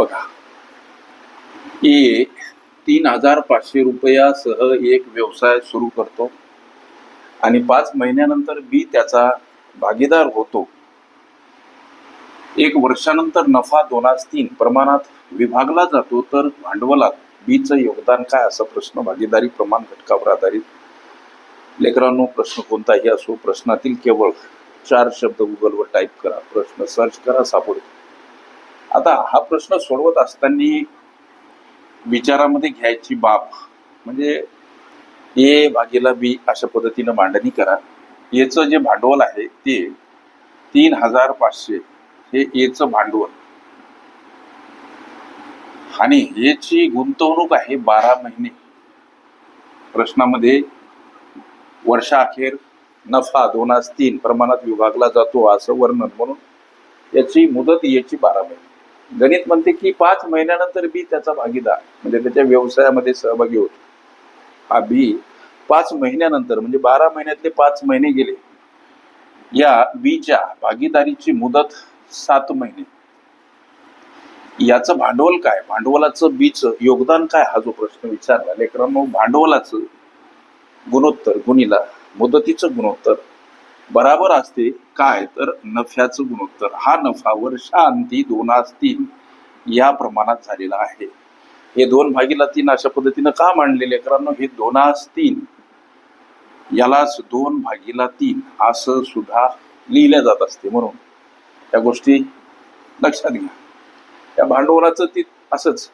बघा. ए तीन हजार पाचशे रुपयासह एक व्यवसाय सुरू करतो. आणि पाच महिन्यानंतर बी त्याचा भागीदार होतो. एक वर्षानंतर नफा दोनास तीन प्रमाणात विभागला जातो तर भांडवलात बीचं योगदान काय असा प्रश्न? भागीदारी प्रमाण घटकावर आधारित. लेकरांनो प्रश्न कोणताही असो प्रश्नातील केवळ चार शब्द गुगलवर टाईप करा. प्रश्न सर्च करा सापडेल आता हा प्रश्न सोडवत असताना विचारामध्ये घ्यायची बाब म्हणजे ए भागीला बी अशा पद्धतीनं मांडणी करा. याचं जे भांडवल आहे ते तीन हजार पाचशे हे एचं भांडवल. आणि याची गुंतवणूक आहे बारा महिने. प्रश्नामध्ये वर्षाअखेर नफा दोनास तीन प्रमाणात विभागला जातो असं वर्णन म्हणून याची मुदत याची बारा महिने. गणित म्हणते की पाच महिन्यानंतर बी त्याचा भागीदार म्हणजे त्याच्या व्यवसायामध्ये सहभागी होतो. हा बी पाच महिन्यानंतर म्हणजे बारा महिन्यातले पाच महिने गेले. या बीच्या भागीदारीची मुदत सात महिने. याचं भांडवल काय? भांडवलाचं बीच योगदान काय? हा जो प्रश्न विचारला. लेकरांनो भांडवलाचं गुणोत्तर गुणीला मुदतीचं गुणोत्तर बराबर असते. काय? तर नफ्याचं गुणोत्तर. हा नफा वर्षांती दोनास तीन या प्रमाणात झालेला आहे. हे दोन भागीला तीन अशा पद्धतीनं का मांडलेले? करांनो हे दोनास तीन. यालाच दोन भागीला तीन असं सुद्धा लिहिल्या जात असते. म्हणून या गोष्टी लक्षात घ्या. त्या भांडवलाचं ती असंच.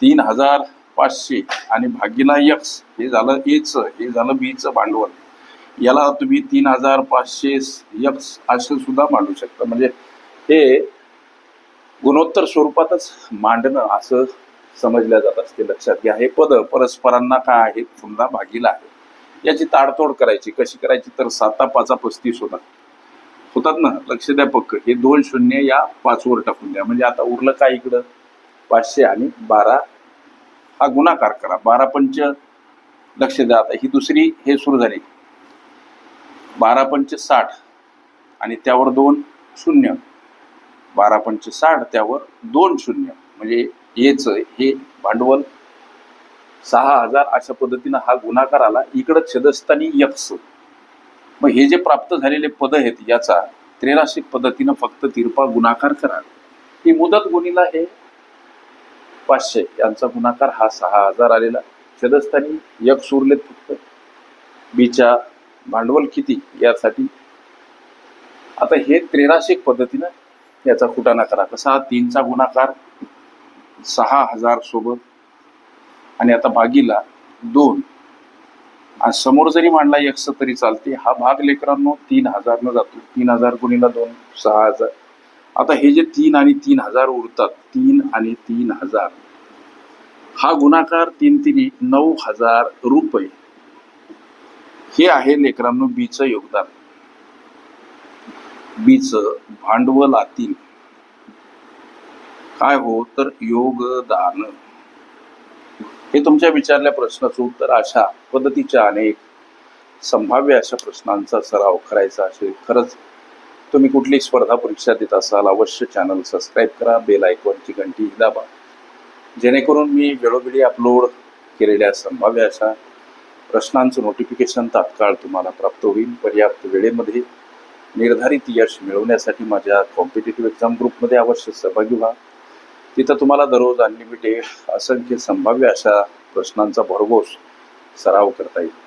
तीन हजार पाचशे आणि भागीला यक्स. हे झालं एचं हे झालं बीचं भांडवल. याला तुम्ही तीन हजार पाचशे यक्स असं सुद्धा मांडू शकता. म्हणजे हे गुणोत्तर स्वरूपातच मांडणं असं समजल्या जात असते लक्षात घ्या. हे पद परस्परांना काय आहेत पुन्हा भागीला आहे. याची ताडतोड करायची. कशी करायची? तर साता पाचा पस्तीस होतात होतात ना? लक्ष द्या पक्क. हे दोन शून्य या पाचवर टाकून द्या. म्हणजे आता उरलं काय इकडं? पाचशे आणि बारा. हा गुणाकार करा. बारा पंच. लक्ष द्या आता. ही दुसरी हे सुरू झाली. बारा पंच साठ आणि त्यावर दोन शून्य. बारा पंचे साठ त्यावर दोन शून्य. म्हणजे हेच हे भांडवल सहा हजार अशा पद्धतीनं हा गुणाकार आला. इकडं छदस्थानी यक्स मग हे जे प्राप्त झालेले पद आहेत याचा त्रेराशिक पद्धतीनं फक्त तिरपा गुणाकार करा. ही मुदत गुणीला हे पाचशे. यांचा गुणाकार हा सहा हजार आलेला. छदस्थानी यक्स उरलेत फक्त. बीच्या भांडवल किती यासाठी? आता हे त्रेराशिक पद्धतीनं याचा कुटाणा करा. कसा? तीनचा गुणाकार सहा हजार सोबत. आणि आता भागीला दोन. आणि समोर जरी मांडला यक्स तरी चालते. हा भाग लेकरांनो तीन हजारनं जातो. तीन हजार गुणीला दोन सहा हजार. आता हे जे तीन आणि तीन हजार उरतात तीन आणि तीन हजार हा गुणाकार तीन तिनी नऊ हजार रुपये. हे आहे लेकरांनो बीचं योगदान. बीच भांडवलातील काय हो? तर योगदान. हे तुमच्या विचारल्या प्रश्नाचं उत्तर अशा पद्धतीच्या अनेक संभाव्य अशा प्रश्नांचा सराव करायचा असेल खरंच तुम्ही कुठली स्पर्धा परीक्षा देत असाल अवश्य चॅनल सबस्क्राईब करा बेल आयकॉनची घंटी दाबा. जेणेकरून मी वेळोवेळी अपलोड केलेल्या संभाव्य अशा प्रश्नांचं नोटिफिकेशन तात्काळ तुम्हाला प्राप्त होईल. पर्याप्त वेळेमध्ये निर्धारित यश मिळवण्यासाठी माझ्या कॉम्पिटेटिव्ह एक्झाम ग्रुपमध्ये अवश्य सहभागी व्हा. तिथं तुम्हाला दररोज अनलिमिटेड असंख्य संभाव्य अशा प्रश्नांचा भरघोस सराव करता येईल.